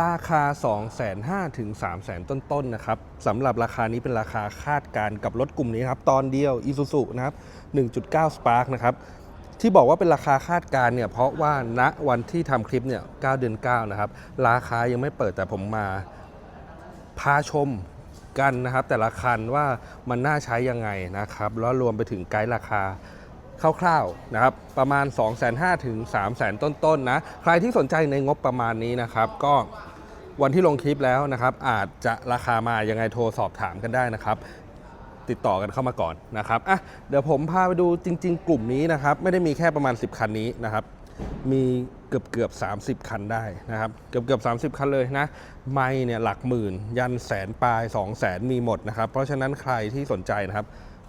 ราคา 2 5 0 0 0ถึง3 0 0 0 0 ต้นๆนะครับสำหรับราคานี้เป็นราคาคาดการกับรถกลุ่มนี้ครับ ตอนเดียว Isuzu นะครับ 1.9 Spark นะครับ ที่บอกว่าเป็นราคาคาดการเนี่ย เพราะว่าณวันที่ทำคลิปเนี่ย 9 เดือน 9 นะครับ ราคายังไม่เปิดแต่ผมมาพาชมกันนะครับ แต่ละคันว่ามันน่าใช้ยังไงนะครับ แล้วรวมไปถึงไกด์ราคา คร่าวๆนะครับประมาณ 2 5 0 0 0ถึง3 0 0 0 0 ต้นๆนะใครที่สนใจในงบประมาณนี้นะครับ ก็วันที่ลงคลิปแล้วนะครับ อาจจะราคามายังไงโทรสอบถามกันได้นะครับ ติดต่อกันเข้ามาก่อนนะครับอะเดี๋ยวผมพาไปดูจริง ๆ กลุ่มนี้นะครับ ไม่ได้มีแค่ประมาณ 10 คันนี้นะครับ มีเกือบเกือบ 30 คันได้นะครับ เกือบเกือบ30 คันเลยนะไม่เนี่ยหลักหมื่น ยันแสนปลาย2 0 0แสนมีหมดนะครับ เพราะฉะนั้นใครที่สนใจนะครับ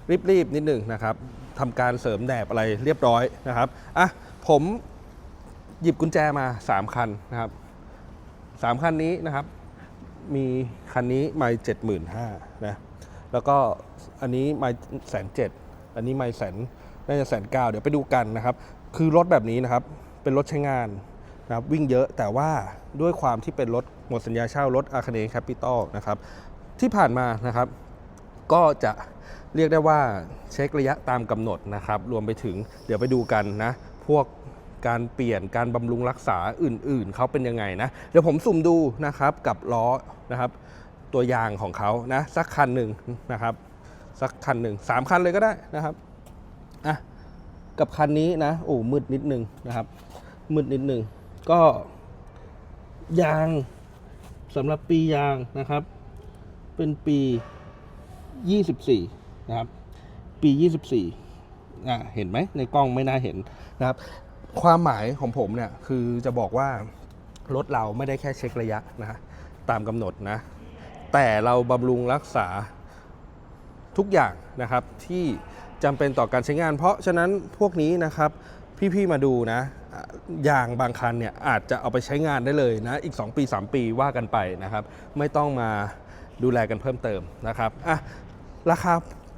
รีบๆนิดหนึ่งนะครับทำการเสริมแดบอะไรเรียบร้อยนะครับอะผมหยิบกุญแจมา 3 คันนะครับ3คันนี้นะครับ มีคันนี้ไม่เจ็ดหมื่นห้านะแล้วก็อันนี้ไม่แสนเจ็ดอันนี้ไม่แสนน่าจะแสนเก้าเดี๋ยวไปดูกันนะครับ คือรถแบบนี้นะครับเป็นรถใช้งานนะครับวิ่งเยอะแต่ว่าด้วยความที่เป็นรถหมดสัญญาเช่ารถอาคเนแคปิตอลนะครับที่ผ่านมานะครับ ก็จะเรียกได้ว่าเช็คระยะตามกำหนดนะครับ รวมไปถึงเดี๋ยวไปดูกันนะ พวกการเปลี่ยนการบำรุงรักษาอื่นๆ เขาเป็นยังไงนะ เดี๋ยวผมสุ่มดูนะครับกับล้อนะครับ ตัวยางของเขานะ สักคันหนึ่งนะครับ สักคันหนึ่งสามคันเลยก็ได้นะครับอะกับคันนี้นะโอ้มืดนิดนึงนะครับ มืดนิดนึงก็ยางสำหรับปียางนะครับ เป็นปี 24 นะครับ ปี 24อะเห็นไหมในกล้องไม่น่าเห็นนะครับ ความหมายของผมเนี่ยคือจะบอกว่ารถเราไม่ได้แค่เช็คระยะนะตามกำหนดนะ แต่เราบำรุงรักษาทุกอย่างนะครับที่จำเป็นต่อการใช้งาน เพราะฉะนั้นพวกนี้นะครับพี่ๆมาดูนะอะยางบางคันเนี่ยอาจจะเอาไปใช้งานได้เลยนะอีก 2 ปี 3 ปีว่ากันไปนะครับ ไม่ต้องมาดูแลกันเพิ่มเติมนะครับอะ ราคา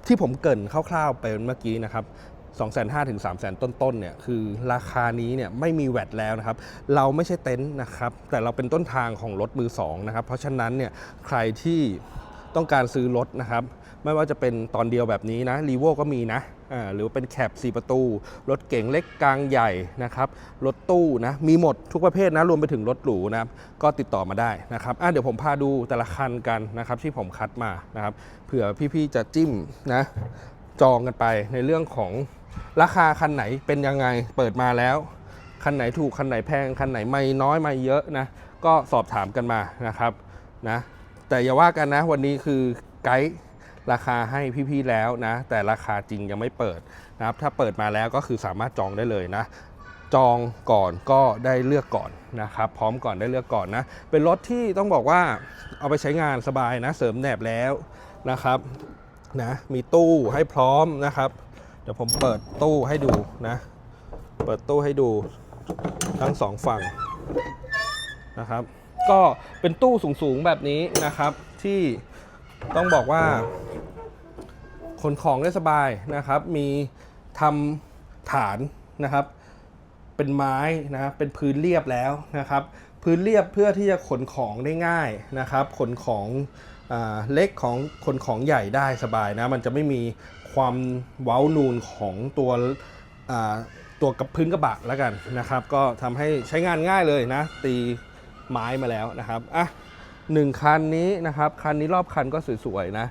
ที่ผมเกินคร่าวๆไปเมื่อกี้นะครับ2 5 0 0 0ถึง3 0 0 0 0ต้นๆเนี่ยคือราคานี้เนี่ยไม่มีแวดแล้วนะครับ เราไม่ใช่เต็นท์นะครับ แต่เราเป็นต้นทางของรถมือสองนะครับ เพราะฉะนั้นเนี่ยใครที่ต้องการซื้อรถนะครับ ไม่ว่าจะเป็นตอนเดียวแบบนี้นะรีโวก็มีนะหรือเป็นแคป4ประตู รถเก๋งเล็กกลางใหญ่นะครับ รถตู้นะ มีหมดทุกประเภทนะ รวมไปถึงรถหรูนะก็ติดต่อมาได้นะครับเดี๋ยวผมพาดูแต่ละคันกันนะครับที่ผมคัดมานะครับ เผื่อพี่ๆจะจิ้มนะ จองกันไปในเรื่องของราคาคันไหนเป็นยังไงเปิดมาแล้ว คันไหนถูก คันไหนแพง คันไหนไม่น้อยไม่เยอะนะ ก็สอบถามกันมานะครับนะแต่อย่าว่ากันนะวันนี้คือไกด์ ราคาให้พี่ๆแล้วนะ แต่ราคาจริงยังไม่เปิดนะครับ ถ้าเปิดมาแล้วก็คือสามารถจองได้เลยนะ จองก่อนก็ได้เลือกก่อนนะครับ พร้อมก่อนได้เลือกก่อนนะ เป็นรถที่ต้องบอกว่าเอาไปใช้งานสบายนะ เสริมแหนบแล้วนะครับนะ มีตู้ให้พร้อมนะครับ เดี๋ยวผมเปิดตู้ให้ดูนะ เปิดตู้ให้ดูทั้งสองฝั่งนะครับ ก็เป็นตู้สูงๆแบบนี้นะครับที่ ต้องบอกว่าขนของได้สบายนะครับ มีทำฐานนะครับ เป็นไม้นะเป็นพื้นเรียบแล้วนะครับ พื้นเรียบเพื่อที่จะขนของได้ง่ายนะครับ ขนของอเล็กของขนของใหญ่ได้สบายนะ มันจะไม่มีความเว้านูนของตัวตัวกับพื้นกระบะแล้วกันนะครับ ก็ทำให้ใช้งานง่ายเลยนะ ตีไม้มาแล้วนะครับอะ หนึ่งคันนี้นะครับ คันนี้รอบคันก็สวยๆนะ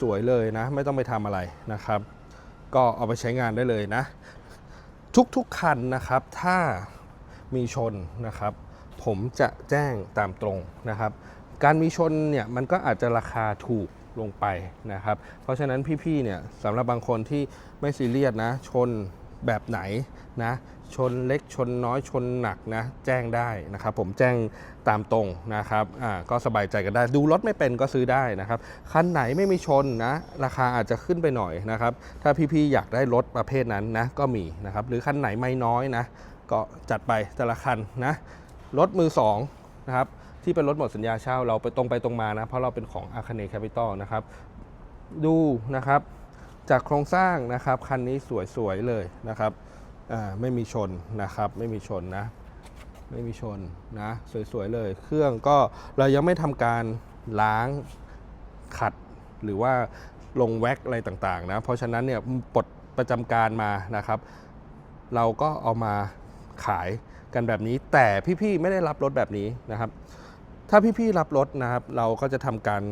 สวยๆเลยนะ ไม่ต้องไปทำอะไรนะครับ ก็เอาไปใช้งานได้เลยนะ ทุกๆคันนะครับ ถ้ามีชนนะครับ ผมจะแจ้งตามตรงนะครับ การมีชนเนี่ยมันก็อาจจะราคาถูกลงไปนะครับ เพราะฉะนั้นพี่ๆเนี่ยสำหรับบางคนที่ไม่ซีเรียสนะ ชนแบบไหนนะ ชนเล็กชนน้อยชนหนักนะแจ้งได้นะครับ ผมแจ้งตามตรงนะครับอ่าก็สบายใจกันได้ ดูรถไม่เป็นก็ซื้อได้นะครับคันไหนไม่มีชนนะราคาอาจจะขึ้นไปหน่อยนะครับถ้าพี่ๆอยากได้รถประเภทนั้นนะก็มีนะครับหรือคันไหนไม่น้อยนะก็จัดไปแต่ละคันนะรถมือสองนะครับที่เป็นรถหมดสัญญาเช่าเราไปตรงไปตรงมานะเพราะเราเป็นของอาคาเนแคปิตอลนะครับดูนะครับจากโครงสร้างนะครับคันนี้สวยๆเลยนะครับ ไม่มีชนนะครับ ไม่มีชนนะ ไม่มีชนนะ สวยๆเลย เครื่องก็เรายังไม่ทำการล้างขัดหรือว่าลงแว็กอะไรต่างๆนะ เพราะฉะนั้นเนี่ยปลดประจำการมานะครับ เราก็เอามาขายกันแบบนี้ แต่พี่ๆไม่ได้รับรถแบบนี้นะครับ ถ้าพี่ๆรับรถนะครับ เราก็จะทำการ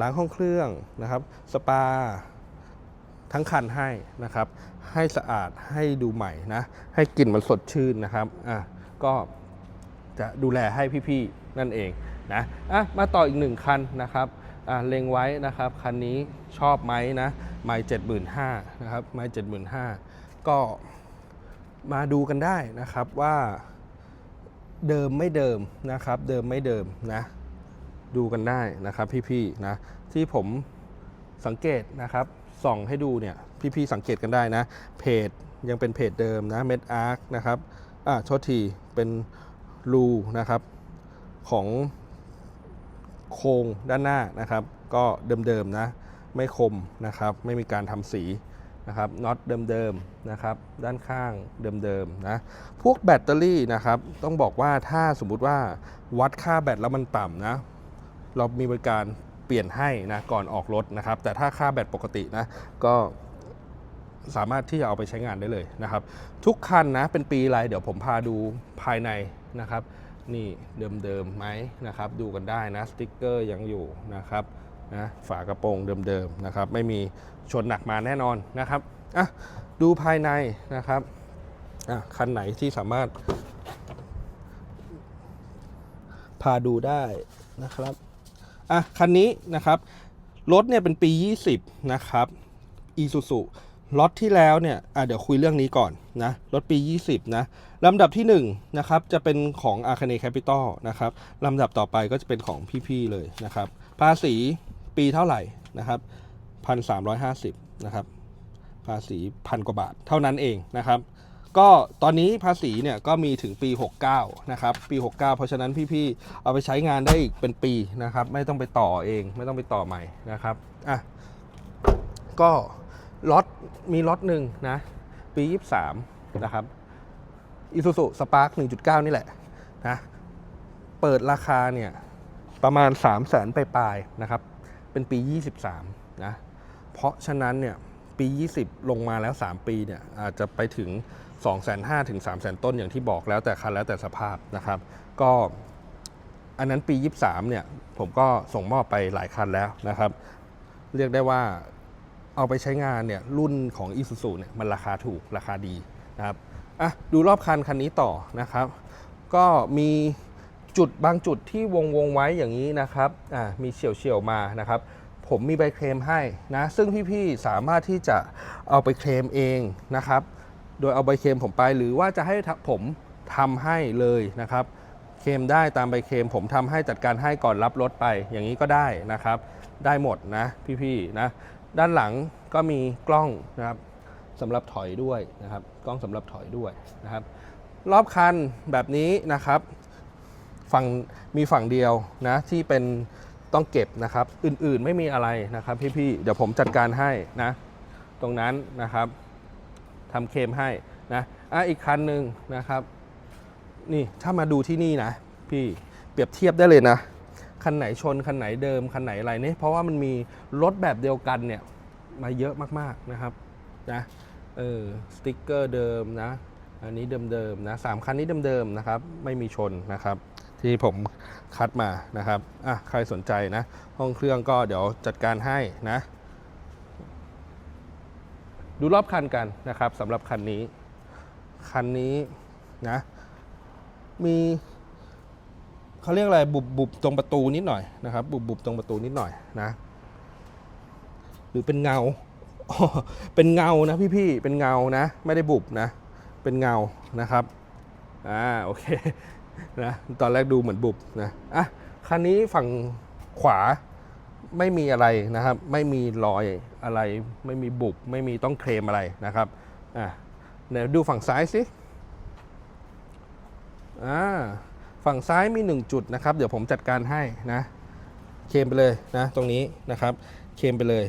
ล้างห้องเครื่องนะครับ สปา ทั้งคันให้นะครับ ให้สะอาดให้ดูใหม่นะ ให้กลิ่นมันสดชื่นนะครับอะก็จะดูแลให้พี่ๆนั่นเองนะอะมาต่ออีกหนึ่งคันนะครับอะเล็งไว้นะครับคันนี้ชอบไหมนะไม่เจ็ดหมื่นห้านะครับไม่เจ็ดหมื่นห้าก็มาดูกันได้นะครับว่าเดิมไม่เดิมนะครับ เดิมไม่เดิมนะดูกันได้นะครับพี่ๆนะที่ผมสังเกตนะครับ ส่องให้ดูเนี่ยพี่ๆสังเกตกันได้นะ เพจยังเป็นเพจเดิมนะเม็ดอาร์คนะครับอ่าโทษทีเป็นรูนะครับของโครงด้านหน้านะครับ ก็เดิมๆนะ ไม่คมนะครับ ไม่มีการทำสีนะครับน็อตเดิมๆนะครับ ด้านข้างเดิมๆนะ พวกแบตเตอรี่นะครับ ต้องบอกว่าถ้าสมมุติว่าวัดค่าแบตแล้วมันต่ำนะ เรามีบริการ ปลี่ยนให้นะก่อนออกรถนะครับ แต่ถ้าค่าแบตปกตินะก็สามารถที่จะเอาไปใช้งานได้เลยนะครับ ทุกคันนะเป็นปีอะไรเดี๋ยวผมพาดูภายในนะครับ นี่เดิมๆไหมนะครับ ดูกันได้นะสติ๊กเกอร์ยังอยู่นะครับนะฝากระโปรงเดิมๆนะครับ ไม่มีชนหนักมาแน่นอนนะครับอะดูภายในนะครับอะคันไหนที่สามารถ พาดูได้นะครับ อะคันนี้นะครับรถเนี่ยเป็นปี 20 นะครับอีซูซูรถที่แล้วเนี่ยอะเดี๋ยวคุยเรื่องนี้ก่อนนะรถปี 20 นะลำดับที่ 1 นะครับ จะเป็นของ a r c a n e Capital นะครับลำดับต่อไปก็จะเป็นของพี่ๆเลยนะครับ ภาษีปีเท่าไหร่นะครับ 1,350 นะครับ ภาษีพันกว่าบาทเท่านั้นเองนะครับ ก็ตอนนี้ภาษีเนี่ยก็มีถึงปี 69 นะครับ ปี 69 เพราะฉะนั้นพี่ๆ เอาไปใช้งานได้อีกเป็นปีนะครับ ไม่ต้องไปต่อเอง ไม่ต้องไปต่อใหม่นะครับ อะ ก็ล็อตมีล็อตหนึ่งนะ ปี 23 นะครับอีซูซูสปาร์ค1.9 นี่แหละนะ เปิดราคาเนี่ยประมาณ 3 0 0แสนปปลายๆนะครับ เป็นปี 23 นะ เพราะฉะนั้นเนี่ยปี 20 ลงมาแล้ว 3 ปีเนี่ยอาจจะไปถึง 2 5 0 0 0ถึง3 0 0 0 0ต้นอย่างที่บอกแล้วแต่คันแล้วแต่สภาพนะครับ ก็อันนั้นปี 23 เนี่ย ผมก็ส่งมอบไปหลายคันแล้วนะครับ เรียกได้ว่าเอาไปใช้งานเนี่ยรุ่นของ i s u z u เนี่ยมันราคาถูกราคาดีนะครับอะดูรอบคันคันนี้ต่อนะครับ ก็มีจุดบางจุดที่วงวงไว้อย่างนี้นะครับอ่ามีเฉียวเฉียวมานะครับผมมีใบเคลมให้นะซึ่งพี่ๆสามารถที่จะเอาไปเคลมเองนะครับ โดยเอาใบเคลมผมไป หรือว่าจะให้ผมทำให้เลยนะครับ เคลมได้ตามใบเคลมผมทำให้จัดการให้ก่อนรับรถไป อย่างนี้ก็ได้นะครับ ได้หมดนะพี่ๆนะ ด้านหลังก็มีกล้องนะครับสำหรับถอยด้วยนะครับ กล้องสำหรับถอยด้วยนะครับ รอบคันแบบนี้นะครับฝั่งมีฝั่งเดียวนะที่เป็นต้องเก็บนะครับ อื่นๆไม่มีอะไรนะครับพี่ๆเดี๋ยวผมจัดการให้นะ ตรงนั้นนะครับ ทำเคมให้นะอะอีกคันหนึ่งนะครับ นี่ถ้ามาดูที่นี่นะ พี่เปรียบเทียบได้เลยนะ คันไหนชน คันไหนเดิม คันไหนอะไรเนี่ยเพราะว่ามันมีรถแบบเดียวกันเนี่ยมาเยอะมากๆนะครับนะเออสติ๊กเกอร์เดิมนะ อันนี้เดิมๆนะสามคันนี้เดิมๆนะครับ ไม่มีชนนะครับ ที่ผมคัดมานะครับอะใครสนใจนะ ห้องเครื่องก็เดี๋ยวจัดการให้นะ ดูรอบคันกันนะครับสำหรับคันนี้ คันนี้นะมีเขาเรียกอะไรบุบบุบตรงประตูนิดหน่อยนะครับ บุบบุบตรงประตูนิดหน่อยนะ หรือเป็นเงา เป็นเงานะพี่ๆเป็นเงานะ ไม่ได้บุบนะ เป็นเงานะครับอ่าโอเคนะตอนแรกดูเหมือนบุบนะอะคันนี้ฝั่งขวา ไม่มีอะไรนะครับ ไม่มีรอยอะไร ไม่มีบุบไม่มีต้องเคลมอะไรนะครับอะเดี๋ยวดูฝั่งซ้ายสิอ่าฝั่งซ้ายมีหนึ่งจุดนะครับ เดี๋ยวผมจัดการให้นะเคลมไปเลยนะตรงนี้นะครับเคลมไปเลย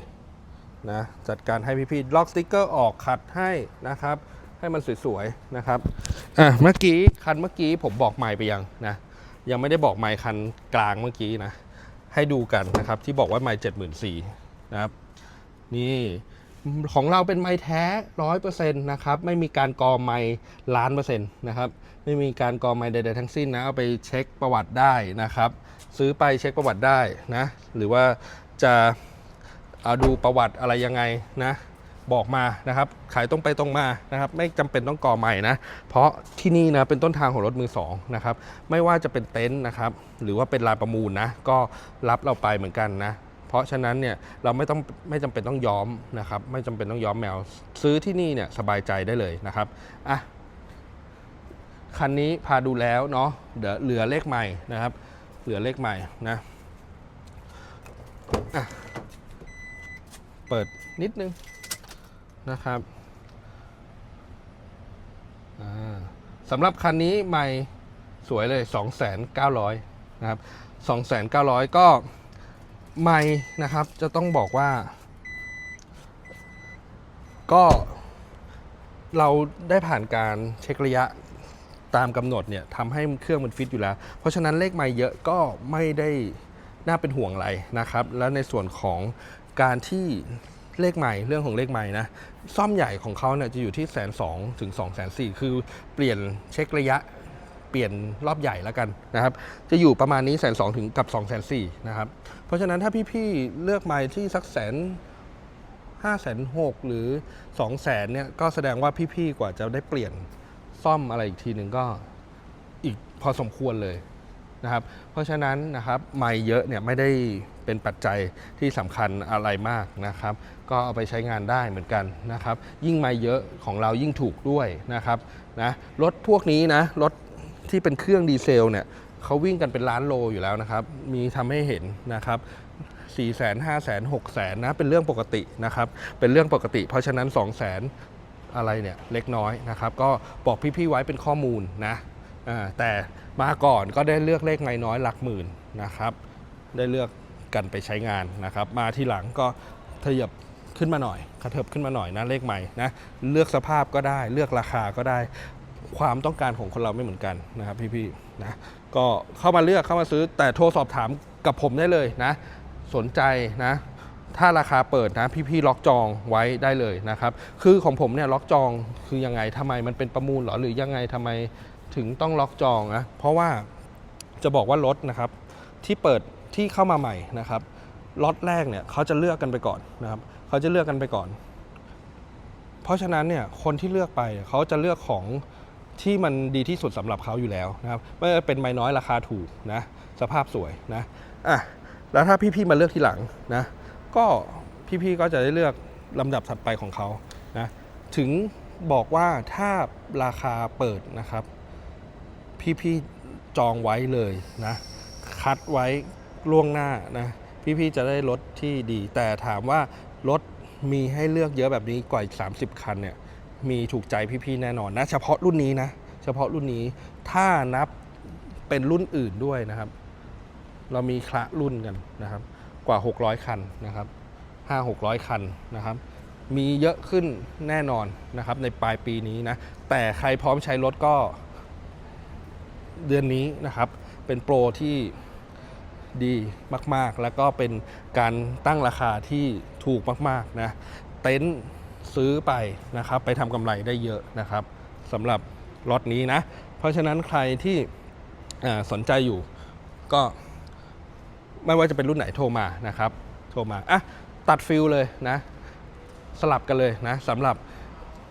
นะจัดการให้พี่ๆล็อกสติ๊กเกอร์ออกขัดให้นะครับ ให้มันสวยๆนะครับอะเมื่อกี้คันเมื่อกี้ผมบอกไมค์ไปยังนะยังไม่ได้บอกไมค์คันกลางเมื่อกี้นะ ให้ดูกันนะครับ ที่บอกว่าไม่เจ็ดหมื่นสี่นะครับ นี่ของเราเป็นไม้แท้ร้อยเปอร์เซ็นต์นะครับ ไม่มีการกอไม้ล้านเปอร์เซ็นต์นะครับ ไม่มีการกอไม้ใดๆทั้งสิ้นนะ เอาไปเช็คประวัติได้นะครับ ซื้อไปเช็คประวัติได้นะ หรือว่าจะเอาดูประวัติอะไรยังไงนะ บอกมานะครับ ขายตรงไปตรงมานะครับ ไม่จำเป็นต้องก่อใหม่นะ เพราะที่นี่นะเป็นต้นทางของรถมือสองนะครับ ไม่ว่าจะเป็นเต็นท์นะครับ หรือว่าเป็นลานประมูลนะ ก็รับเราไปเหมือนกันนะ เพราะฉะนั้นเนี่ยเราไม่ต้องไม่จำเป็นต้องย้อมนะครับ ไม่จำเป็นต้องย้อมแมว ซื้อที่นี่เนี่ยสบายใจได้เลยนะครับ อะ คันนี้พาดูแล้วเนาะ เดี๋ยวเหลือเลขใหม่นะครับ เหลือเลขใหม่นะอะเปิดนิดนึง นะครับสำหรับคันนี้ใหม่สวยเลย 2,900นะครับ2,900 ก็ไม่นะครับจะต้องบอกว่า ก็เราได้ผ่านการเช็คระยะตามกำหนดเนี่ยทำให้เครื่องมันฟิตอยู่แล้ว เพราะฉะนั้นเลขไม่เยอะก็ไม่ได้น่าเป็นห่วงอะไรนะครับ แล้วในส่วนของการที่ เลขใหม่เรื่องของเลขใหม่นะ ซ่อมใหญ่ของเขาเนี่ยจะอยู่ที่แสนสองถึงสองแสนสี่คือเปลี่ยนเช็คระยะเปลี่ยนรอบใหญ่แล้วกันนะครับ จะอยู่ประมาณนี้แสนสองถึงกับ2องแสนสี่นะครับ เพราะฉะนั้นถ้าพี่ๆเลือกไม้ที่สักแสนห้าแสนหกหรือ2องแสนเนี่ยก็แสดงว่าพี่ๆกว่าจะได้เปลี่ยนซ่อมอะไรอีกทีหนึ่งก็อีกพอสมควรเลย นะครับเพราะฉะนั้นนะครับไม้เยอะเนี่ยไม่ได้เป็นปัจจัยที่สำคัญอะไรมากนะครับ ก็เอาไปใช้งานได้เหมือนกันนะครับ ยิ่งไม้เยอะของเรายิ่งถูกด้วยนะครับนะรถพวกนี้นะรถที่เป็นเครื่องดีเซลเนี่ยเขาวิ่งกันเป็นล้านโลอยู่แล้วนะครับ มีทำให้เห็นนะครับ4 0 0 0 0 0 5 0 0 0 0 6 0 0 0 0นะเป็นเรื่องปกตินะครับ เป็นเรื่องปกติ เพราะฉะนั้น 2 0 0 0 0 0อะไรเนี่ยเล็กน้อยนะครับ ก็บอกพี่ๆไว้เป็นข้อมูลนะแต่ มาก่อนก็ได้เลือกเลขไม่น้อยหลักหมื่นนะครับ ได้เลือกกันไปใช้งานนะครับ มาที่หลังก็ขยับขึ้นมาหน่อยกระเถิบขึ้นมาหน่อยนะเลขใหม่นะเลือกสภาพก็ได้ เลือกราคาก็ได้ ความต้องการของคนเราไม่เหมือนกันนะครับพี่ๆนะก็เข้ามาเลือกเข้ามาซื้อแต่โทรสอบถามกับผมได้เลยนะ สนใจนะถ้าราคาเปิดนะพี่ๆล็อกจองไว้ได้เลยนะครับ คือของผมเนี่ยล็อกจองคือยังไงทำไมมันเป็นประมูลหรอหรือยังไงทำไม ถึงต้องล็อกจองนะเพราะว่าจะบอกว่ารถนะครับที่เปิดที่เข้ามาใหม่นะครับล็อตแรกเนี่ยเขาจะเลือกกันไปก่อนนะครับเขาจะเลือกกันไปก่อน เพราะฉะนั้นเนี่ยคนที่เลือกไปเขาจะเลือกของที่มันดีที่สุดสำหรับเขาอยู่แล้วนะครับไม่ว่าเป็นไม้น้อยราคาถูกนะสภาพสวยนะอะแล้วถ้าพี่ๆมาเลือกทีหลังนะก็พี่ๆก็จะได้เลือกลำดับถัดไปของเขานะถึงบอกว่าถ้าราคาเปิดนะครับ พี่ๆจองไว้เลยนะ คัดไว้ล่วงหน้านะ พี่ๆจะได้รถที่ดี แต่ถามว่ารถมีให้เลือกเยอะแบบนี้กว่า 30 คันเนี่ย มีถูกใจพี่ๆแน่นอนนะ เฉพาะรุ่นนี้นะ เฉพาะรุ่นนี้ถ้านับเป็นรุ่นอื่นด้วยนะครับ เรามีคละรุ่นกันนะครับ กว่า 600 คันนะครับ5 600 คันนะครับ มีเยอะขึ้นแน่นอนนะครับในปลายปีนี้นะ แต่ใครพร้อมใช้รถก็ เดือนนี้นะครับ เป็นโปรที่ดีมากๆ แล้วก็เป็นการตั้งราคาที่ถูกมากๆนะ เต็นท์ซื้อไปนะครับ ไปทำกำไรได้เยอะนะครับสำหรับล็อตนี้นะ เพราะฉะนั้นใครที่สนใจอยู่ก็ไม่ว่าจะเป็นรุ่นไหนโทรมานะครับ โทรมาอะตัดฟิลเลยนะ สลับกันเลยนะสำหรับ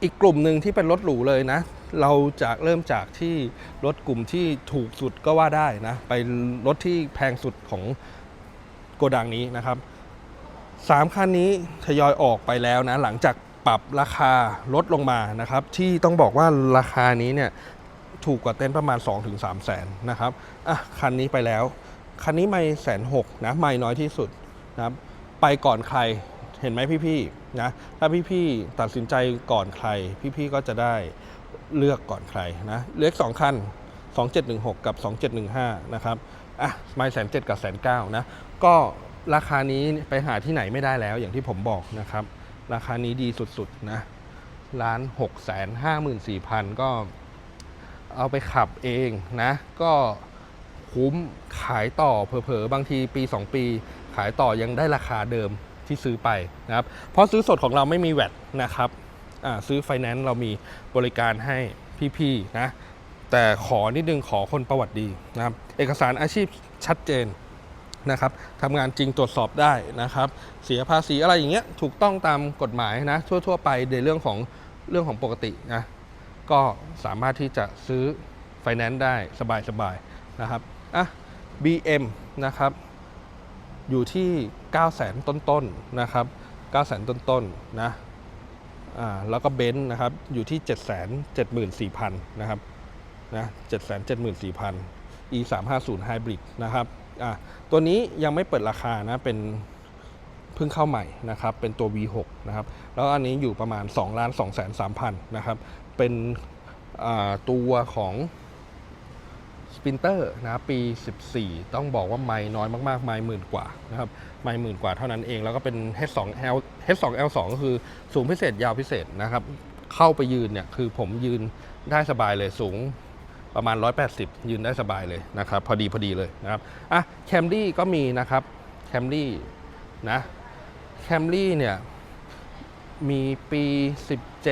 อีกกลุ่มหนึ่งที่เป็นรถหรูเลยนะ เราจะเริ่มจากที่รถกลุ่มที่ถูกสุดก็ว่าได้นะ ไปรถที่แพงสุดของโกดังนี้นะครับสามคันนี้ทยอยออกไปแล้วนะ หลังจากปรับราคาลดลงมานะครับ ที่ต้องบอกว่าราคานี้เนี่ยถูกกว่าเต็นประมาณ 2-3แสนนะครับอะคันนี้ไปแล้ว คันนี้ไม่แสนหกนะไม่น้อยที่สุดนะครับ ไปก่อนใคร เห็นไหมพี่ๆนะถ้าพี่ๆตัดสินใจก่อนใคร พี่ๆก็จะได้เลือกก่อนใครนะเลือกสองคัน 2716 กับ 2715 นะครับอะไม่แสนเจ็ดกับแสนเก้านะก็ราคานี้ไปหาที่ไหนไม่ได้แล้วอย่างที่ผมบอกนะครับ ราคานี้ดีสุดๆนะล้านหกแสนห้าหมื่นสี่พันก็เอาไปขับเองนะ ก็คุ้มขายต่อเผลอๆ บางทีปี 2 ปี ขายต่อยังได้ราคาเดิม ที่ซื้อไปนะครับ เพราะซื้อสดของเราไม่มีแวดนะครับซื้อไฟแนนซ์เรามีบริการให้พี่ๆนะแต่ขอนิดนึงขอคนประวัติดีนะครับ เอกสารอาชีพชัดเจนนะครับทำงานจริงตรวจสอบได้นะครับ เสียภาษีอะไรอย่างเงี้ยถูกต้องตามกฎหมายนะทั่ว ๆ ไปในเรื่องของเรื่องของปกตินะก็สามารถที่จะซื้อไฟแนนซ์ได้สบายๆนะครับอะ BM นะครับ อยู่ที่ 9 0 0 0 0 0 ต้นๆนะครับ 9 0 0 0 0 0 ต้นๆนะอ่าแล้วก็เบนซ์นะครับอยู่ที่ 7 7 4 0 0 0 นะครับนะ7 7 4 0 0 0 E 3 5 0 Hybrid นะครับอะตัวนี้ยังไม่เปิดราคานะเป็นเพิ่งเข้าใหม่นะครับ เป็นตัว V6 นะครับ แล้วอันนี้อยู่ประมาณ2ล้าน2แสน3พันนะครับ เป็นอ่าตัวของ สปินเตอร์นะครับปี 14 ต้องบอกว่าไม่น้อยมากๆ ไม่หมื่นกว่านะครับไม่หมื่นกว่าเท่านั้นเอง แล้วก็เป็น H2L H2L2 ก็คือสูงพิเศษยาวพิเศษนะครับ เข้าไปยืนเนี่ยคือผมยืนได้สบายเลยสูงประมาณ 180 ยืนได้สบายเลยนะครับ พอดีพอดีเลยนะครับอะแคมรี่ก็มีนะครับแคมรี่นะแคมรี่เนี่ยมีปี 17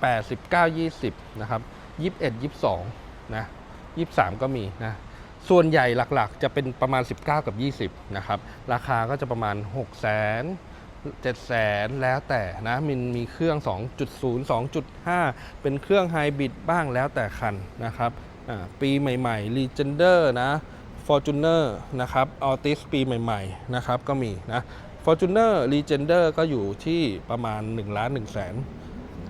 18 19 20 นะครับ 21 22 นะ 23 ก็มีนะส่วนใหญ่หลักๆ จะเป็นประมาณ 19 กับ 20 นะครับ ราคาก็จะประมาณ 6 0 0 0 0 7แสนแล้วแต่นะมันมีเครื่อง 2.0 2.5 เป็นเครื่องไฮบริดบ้างแล้วแต่คันนะครับปีใหม่ๆ Legender นะ Fortuner นะครับ Altis ปีใหม่ๆนะครับก็มีนะ Fortuner Legender ก็อยู่ที่ประมาณ1ล้าน1แสน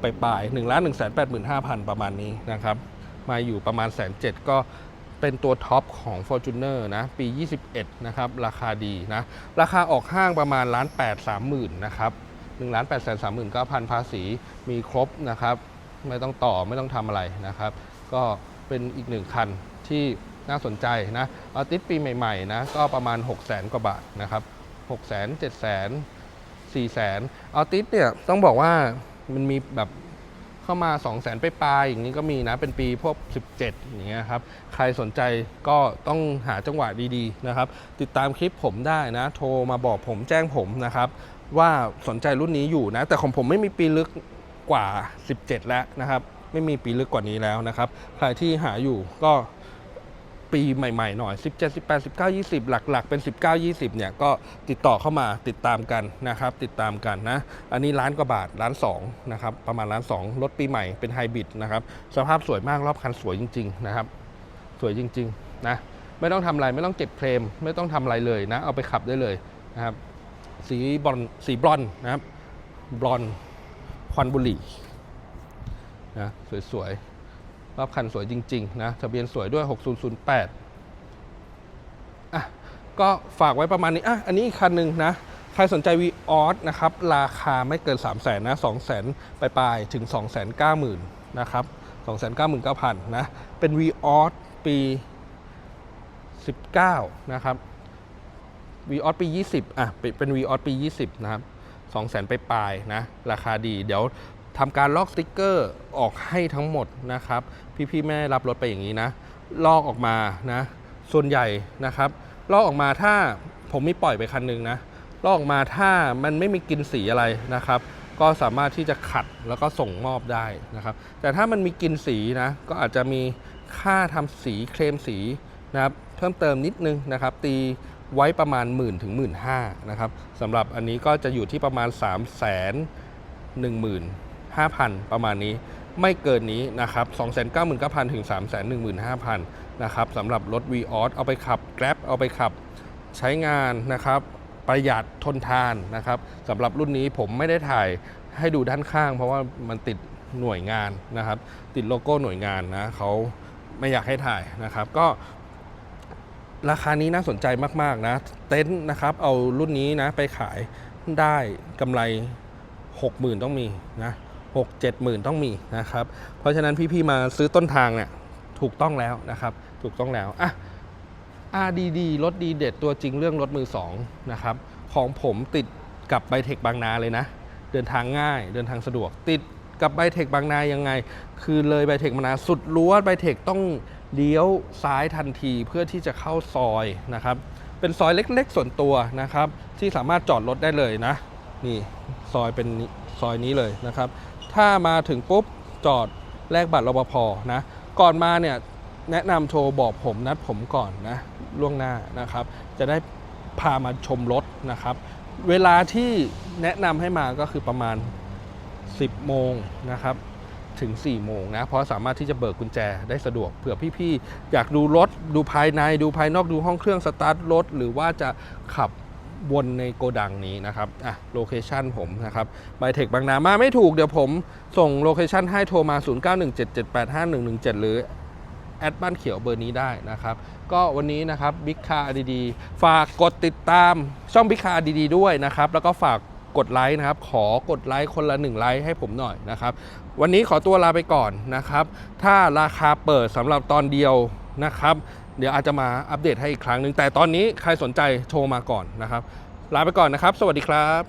ไปปลาย1ล้าน1แสน8 5 0 0 0 ประมาณนี้นะครับ มาอยู่ประมาณแสนเจ็ดก็เป็นตัวท็อปของ Fortuner นะ ปี 21 นะครับ ราคาดีนะ ราคาออกห้างประมาณล้าน8 3 0,000นะครับ1ล้าน8 3 9 0 0 0ภาษีมีครบนะครับ ไม่ต้องต่อไม่ต้องทำอะไรนะครับ ก็เป็นอีกหนึ่งคันที่น่าสนใจนะอาติสปีใหม่ๆนะ ก็ประมาณ 6 0 0 0 0 0กว่าบาทนะครับ6 0 0 0 0 0 7 0 0 0 0 4 0 0 0 0 0อาติสเนี่ยต้องบอกว่ามันมีแบบ เข้ามา 2 0 0 0 0 0 ไปปลายๆอย่างนี้ก็มีนะ เป็นปีพวก 17 อย่างเงี้ยครับ ใครสนใจก็ต้องหาจังหวะดีๆนะครับ ติดตามคลิปผมได้นะ โทรมาบอกผมแจ้งผมนะครับ ว่าสนใจรุ่นนี้อยู่นะ แต่ของผมไม่มีปีลึกกว่า 17 แล้วนะครับ ไม่มีปีลึกกว่านี้แล้วนะครับ ใครที่หาอยู่ก็ ปีใหม่ๆหน่อย 17 18 19 20 หลักๆ เป็น 19 20 เนี่ยก็ติดต่อเข้ามาติดตามกันนะครับ ติดตามกันนะ อันนี้ล้านกว่าบาทล้านสองนะครับ ประมาณล้านสองรถปีใหม่เป็นไฮบริดนะครับ สภาพสวยมากรอบคันสวยจริง ๆ นะครับ สวยจริง ๆ นะ ไม่ต้องทำอะไรไม่ต้องเก็บเคลม ไม่ต้องทำอะไรเลยนะ เอาไปขับได้เลยนะครับ สีบอลสีบลอนนะครับบลอนควันบุหรี่นะสวยๆ รอบคันสวยจริงๆนะทะเบียนสวยด้วย 6008อะก็ฝากไว้ประมาณนี้อะอันนี้อีกคันหนึ่งนะ ใครสนใจ v ีออสนะครับ ราคาไม่เกิน 3 0 0แสนนะ2 0 0แสนปลายๆถึง 2 9 0 0 0 0นะครับ2 9 9 9 0 0นะ เป็น v ีออสปี 19 นะครับวีออสปี 20 อะ เป็นเป็นวีออสปี 20 นะครับ 2 0 0 0 0 0ไปปลายนะ ราคาดี เดี๋ยว ทำการลอกสติกเกอร์ออกให้ทั้งหมดนะครับ พี่ๆแม่รับรถไปอย่างนี้นะ ลอกออกมานะ ส่วนใหญ่นะครับ ลอกออกมาถ้าผมมีปล่อยไปคันหนึ่งนะ ลอกออกมาถ้ามันไม่มีกินสีอะไรนะครับ ก็สามารถที่จะขัดแล้วก็ส่งมอบได้นะครับ แต่ถ้ามันมีกินสีนะ ก็อาจจะมีค่าทำสีเคลมสีนะครับเพิ่มเติมนิดนึงนะครับ ตีไว้ประมาณ1 0 0 0 0ถึง1 5 0 0 0นะครับสำหรับอันนี้ก็จะอยู่ที่ประมาณ3 1 5 0 0 0 ประมาณนี้ ไม่เกินนี้นะครับ299,000 ถึง 315,000 นะครับสำหรับรถ v ีออเอาไปขับ Grab เอาไปขับใช้งานนะครับ ประหยัดทนทานนะครับสำหรับรุ่นนี้ผมไม่ได้ถ่ายให้ดูด้านข้าง เพราะว่ามันติดหน่วยงานนะครับ ติดโลโก้หน่วยงานนะเขาไม่อยากให้ถ่ายนะครับ ก็ราคานี้น่าสนใจมาก ๆ นะ เต็นท์นะครับ เอารุ่นนี้นะ ไปขายได้กำไร 60,000 ต้องมีนะ 6 7หมื่นต้องมีนะครับ เพราะฉะนั้นพี่ๆมาซื้อต้นทางเนี่ยถูกต้องแล้วนะครับ ถูกต้องแล้วอะ RDD รถดีเด็ดตัวจริงเรื่องรถมือสองนะครับ ของผมติดกับไบเทคบางนาเลยนะ เดินทางง่ายเดินทางสะดวก ติดกับไบเทคบางนายังไง คือเลยไบเทคบางนาสุดรั้วไบเทคต้องเลี้ยวซ้ายทันทีเพื่อที่จะเข้าซอยนะครับ เป็นซอยเล็กๆส่วนตัวนะครับ ที่สามารถจอดรถได้เลยนะ นี่ซอยเป็นซอยนี้เลยนะครับ ถ้ามาถึงปุ๊บจอดแลกบัตรรปภนะ ก่อนมาเนี่ยแนะนำโทรบอกผมนัดผมก่อนนะล่วงหน้านะครับ จะได้พามาชมรถนะครับ เวลาที่แนะนำให้มาก็คือประมาณ 10 โมงนะครับถึง 4 โมงนะ เพราะสามารถที่จะเบิกกุญแจได้สะดวก เผื่อพี่ ๆ อยากดูรถ ดูภายใน ดูภายนอก ดูห้องเครื่อง สตาร์ทรถ หรือว่าจะขับ วนในโกดังนี้นะครับอะโลเคชันผมนะครับไบเทคบางนามาไม่ถูกเดี๋ยวผมส่งโลเคชันให้โทรมา 0917785117 หรือแอดบ้านเขียวเบอร์นี้ได้นะครับ ก็วันนี้นะครับบิ๊กคาร์ดีๆฝากกดติดตามช่องบิ๊กคาร์ดีๆด้วยนะครับ แล้วก็ฝากกดไลค์นะครับ ขอกดไลค์คนละหนึ่งไลค์ให้ผมหน่อยนะครับ วันนี้ขอตัวลาไปก่อนนะครับ ถ้าราคาเปิดสำหรับตอนเดียวนะครับ เดี๋ยวอาจจะมาอัปเดตให้อีกครั้งหนึ่งแต่ตอนนี้ใครสนใจโทรมาก่อนนะครับลาไปก่อนนะครับ สวัสดีครับ